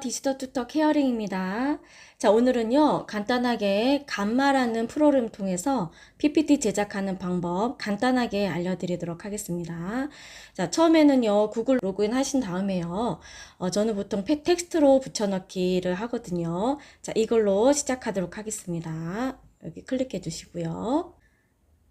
디지털 튜터 케어링입니다. 자, 오늘은요, 간단하게 감마라는 프로그램 통해서 PPT 제작하는 방법 간단하게 알려드리도록 하겠습니다. 자, 처음에는요, 구글 로그인 하신 다음에요, 어, 저는 보통 팩 텍스트로 붙여넣기를 하거든요. 자, 이걸로 시작하도록 하겠습니다. 여기 클릭해 주시고요.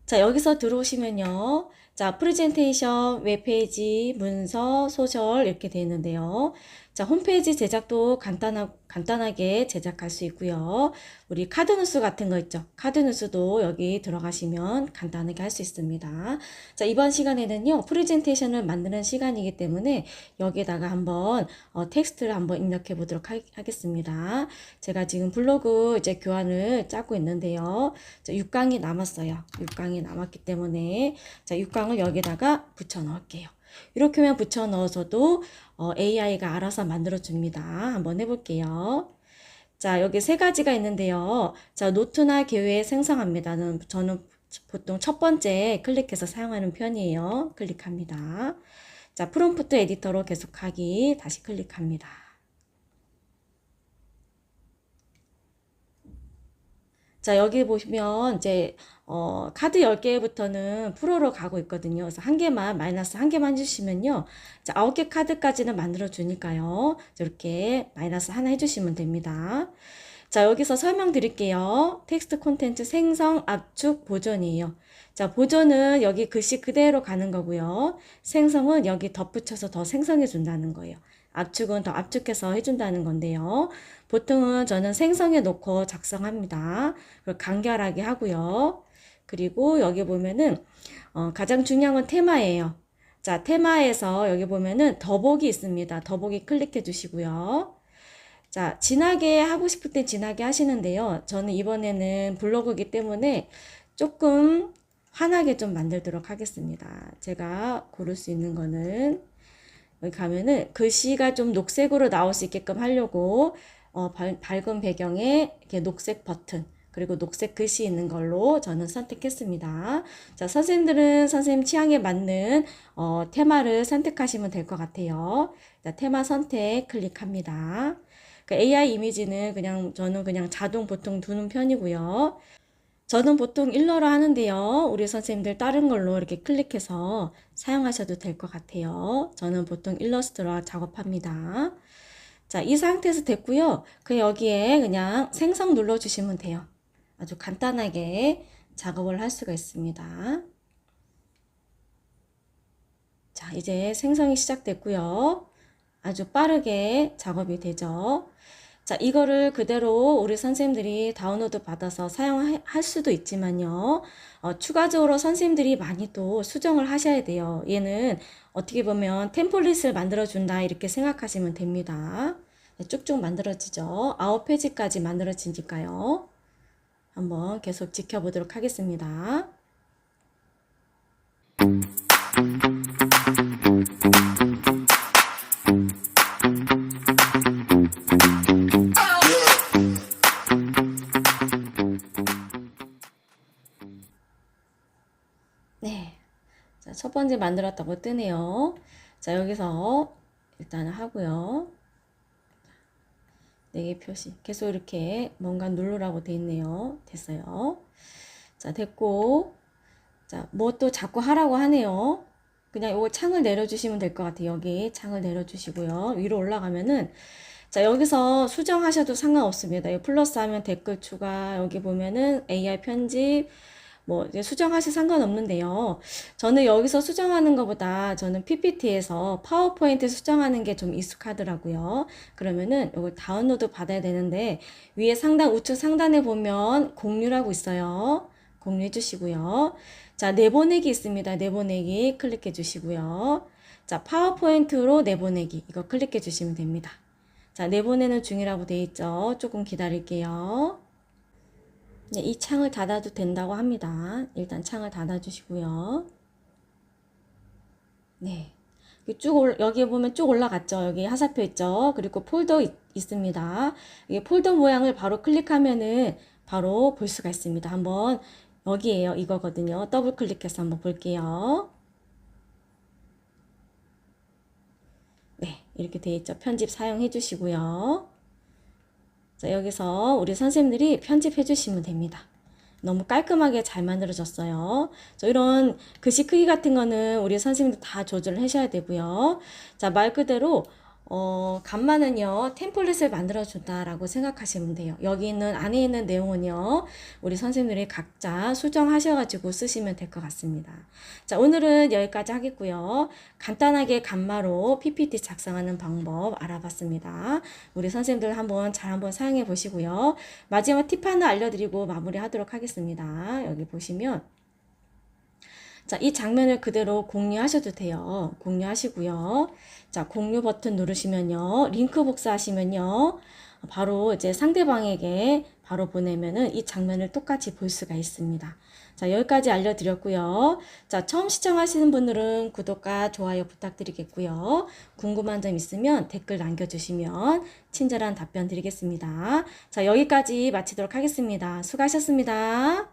자, 여기서 들어오시면요. 자, 프레젠테이션, 웹페이지, 문서, 소셜 이렇게 되어 있는데요. 자, 홈페이지 제작도 간단하, 간단하게 제작할 수 있고요. 우리 카드 뉴스 같은 거 있죠. 카드 뉴스도 여기 들어가시면 간단하게 할 수 있습니다. 자, 이번 시간에는요. 프레젠테이션을 만드는 시간이기 때문에 여기에다가 한번 어, 텍스트를 한번 입력해 보도록 하, 하겠습니다. 제가 지금 블로그 이제 교환을 짜고 있는데요. 자, 6강이 남았어요. 6강이 남았기 때문에 자, 6강 을 여기다가 붙여 넣을게요. 이렇게 만 붙여 넣어서도 어, AI가 알아서 만들어 줍니다. 한번 해볼게요. 자, 여기 세 가지가 있는데요. 자, 노트나 계획 생성합니다. 는 저는 보통 첫 번째 클릭해서 사용하는 편이에요. 클릭합니다. 자, 프롬프트 에디터로 계속하기 다시 클릭합니다. 자, 여기 보시면 이제 어, 카드 10개부터는 프로로 가고 있거든요. 그래서 한 개만, 마이너스 한 개만 해주시면요. 자, 9개 카드까지는 만들어 주니까요. 이렇게 마이너스 하나 해주시면 됩니다. 자, 여기서 설명 드릴게요. 텍스트 콘텐츠 생성, 압축, 보존이에요. 자, 보존은 여기 글씨 그대로 가는 거고요. 생성은 여기 덧붙여서 더 생성해 준다는 거예요. 압축은 더 압축해서 해준다는 건데요. 보통은 저는 생성해 놓고 작성합니다. 그리고 간결하게 하고요. 그리고 여기 보면은 어, 가장 중요한 건 테마예요. 자, 테마에서 여기 보면은 더보기 있습니다. 더보기 클릭해 주시고요. 자, 진하게 하고 싶을 때 진하게 하시는데요. 저는 이번에는 블로그이기 때문에 조금 환하게 좀 만들도록 하겠습니다. 제가 고를 수 있는 거는 가면은 글씨가 좀 녹색으로 나올 수 있게끔 하려고 어, 밝, 밝은 배경에 이렇게 녹색 버튼 그리고 녹색 글씨 있는 걸로 저는 선택했습니다. 자, 선생님들은 선생님 취향에 맞는 어, 테마를 선택하시면 될 것 같아요. 자, 테마 선택 클릭합니다. 그 AI 이미지는 그냥 저는 그냥 자동 보통 두는 편이고요. 저는 보통 일러로 하는데요. 우리 선생님들 다른 걸로 이렇게 클릭해서 사용하셔도 될 것 같아요. 저는 보통 일러스트로 작업합니다. 자, 이 상태에서 됐고요. 그 여기에 그냥 생성 눌러주시면 돼요. 아주 간단하게 작업을 할 수가 있습니다. 자, 이제 생성이 시작됐고요. 아주 빠르게 작업이 되죠. 자, 이거를 그대로 우리 선생님들이 다운로드 받아서 사용할 수도 있지만요. 어, 추가적으로 선생님들이 많이 또 수정을 하셔야 돼요. 얘는 어떻게 보면 템플릿을 만들어준다 이렇게 생각하시면 됩니다. 네, 쭉쭉 만들어지죠. 아홉 페이지까지 만들어지니까요. 한번 계속 지켜보도록 하겠습니다. 네. 자, 첫 번째 만들었다고 뜨네요. 자, 여기서 일단 하고요. 네 개 표시. 계속 이렇게 뭔가 누르라고 돼 있네요. 됐어요. 자, 됐고. 자, 뭐 또 자꾸 하라고 하네요. 그냥 요거 창을 내려주시면 될 것 같아요. 여기 창을 내려주시고요. 위로 올라가면은 자, 여기서 수정하셔도 상관없습니다. 이 플러스 하면 댓글 추가, 여기 보면은 AI 편집, 뭐 이제 수정하실 상관없는데요. 저는 여기서 수정하는 것보다 저는 PPT에서 파워포인트 수정하는 게 좀 익숙하더라고요. 그러면은 이걸 다운로드 받아야 되는데 위에 상단 우측 상단에 보면 공유라고 있어요. 공유해 주시고요. 자, 내보내기 있습니다. 내보내기 클릭해 주시고요. 자, 파워포인트로 내보내기 이거 클릭해 주시면 됩니다. 자, 내보내는 중이라고 돼 있죠. 조금 기다릴게요. 네, 이 창을 닫아도 된다고 합니다. 일단 창을 닫아주시고요. 네. 쭉 올, 여기 보면 쭉 올라갔죠. 여기 하사표 있죠. 그리고 폴더 있, 있습니다. 이 폴더 모양을 바로 클릭하면은 바로 볼 수가 있습니다. 한번 여기에요. 이거거든요. 더블 클릭해서 한번 볼게요. 네, 이렇게 돼 있죠. 편집 사용해 주시고요. 자, 여기서 우리 선생님들이 편집해 주시면 됩니다. 너무 깔끔하게 잘 만들어졌어요. 저 이런 글씨 크기 같은 거는 우리 선생님들 다 조절을 하셔야 되고요. 자, 말 그대로 어, 간만은요, 템플릿을 만들어준다라고 생각하시면 돼요. 여기 있는, 안에 있는 내용은요, 우리 선생님들이 각자 수정하셔가지고 쓰시면 될 것 같습니다. 자, 오늘은 여기까지 하겠고요. 간단하게 간마로 PPT 작성하는 방법 알아봤습니다. 우리 선생님들 한번 잘 한번 사용해 보시고요. 마지막 팁 하나 알려드리고 마무리 하도록 하겠습니다. 여기 보시면, 자, 이 장면을 그대로 공유하셔도 돼요. 공유하시고요. 자, 공유 버튼 누르시면요. 링크 복사하시면요. 바로 이제 상대방에게 바로 보내면은 이 장면을 똑같이 볼 수가 있습니다. 자, 여기까지 알려드렸고요. 자, 처음 시청하시는 분들은 구독과 좋아요 부탁드리겠고요. 궁금한 점 있으면 댓글 남겨주시면 친절한 답변 드리겠습니다. 자, 여기까지 마치도록 하겠습니다. 수고하셨습니다.